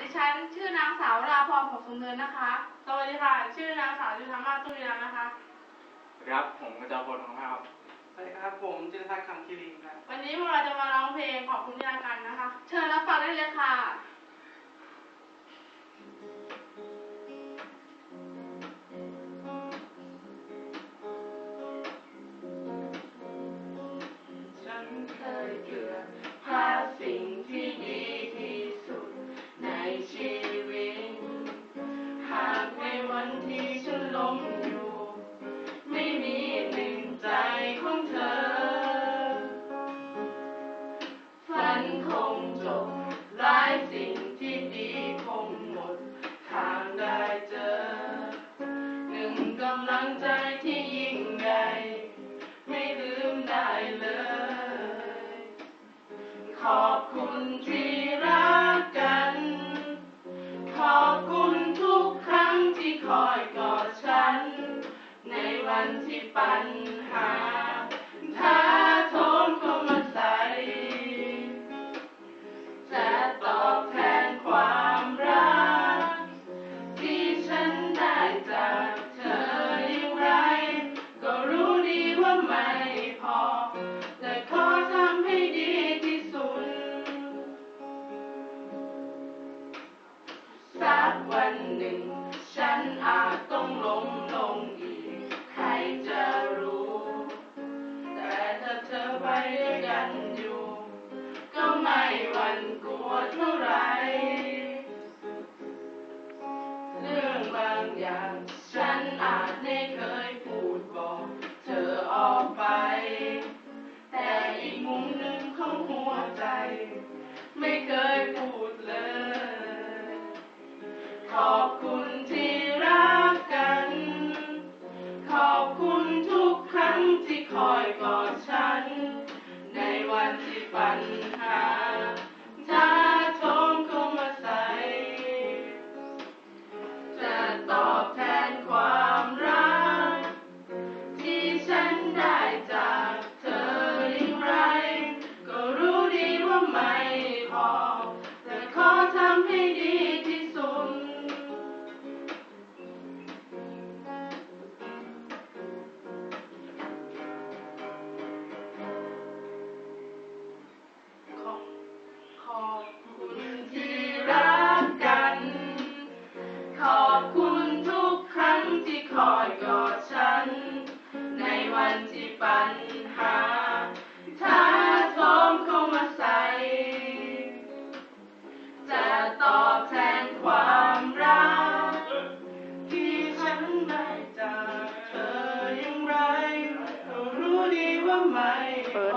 ดิฉันชื่อนางสาวราพรผกสมเนินนะคะ สวัสดีค่ะ ชื่อนางสาวจุธามาศตุ้ยรัตน์นะคะสวัสดีครับผมกระจาพลของข้าวสวัสดีครับผมจิรทัศน์คำคิรินครับ วันนี้พวกเราจะมาร้องเพลงขอบคุณที่รักกันนะคะ ที่ฉันล้มอยู่ ไม่มีหนึ่งใจของเธอ ฝันคงจบร้ายสิ่งที่ดีคงหมด ทางได้เจอ หนึ่งกำลังใจที่ยิ่งใหญ่ไม่ลืมได้เลย ขอบคุณที่รัก ปัญหา วันกลัวเท่าไร เรื่องบางอย่างฉันอาจไม่เคยพูดบอก เธอออกไป แต่อีกมุมหนึ่งของหัวใจ ไม่เคยพูดเลย ขอบคุณที่รักกัน ขอบคุณทุกครั้งที่คอยกอดฉัน ในวันที่ปัญหา ขอบคุณทุกครั้งที่คอยกอดฉัน ในวันที่ปัญหาท้าโถมเข้ามาใส่จะตอบแทนความรัก ที่ฉันได้จากเธออย่างไร รู้ดีว่าไม่พอ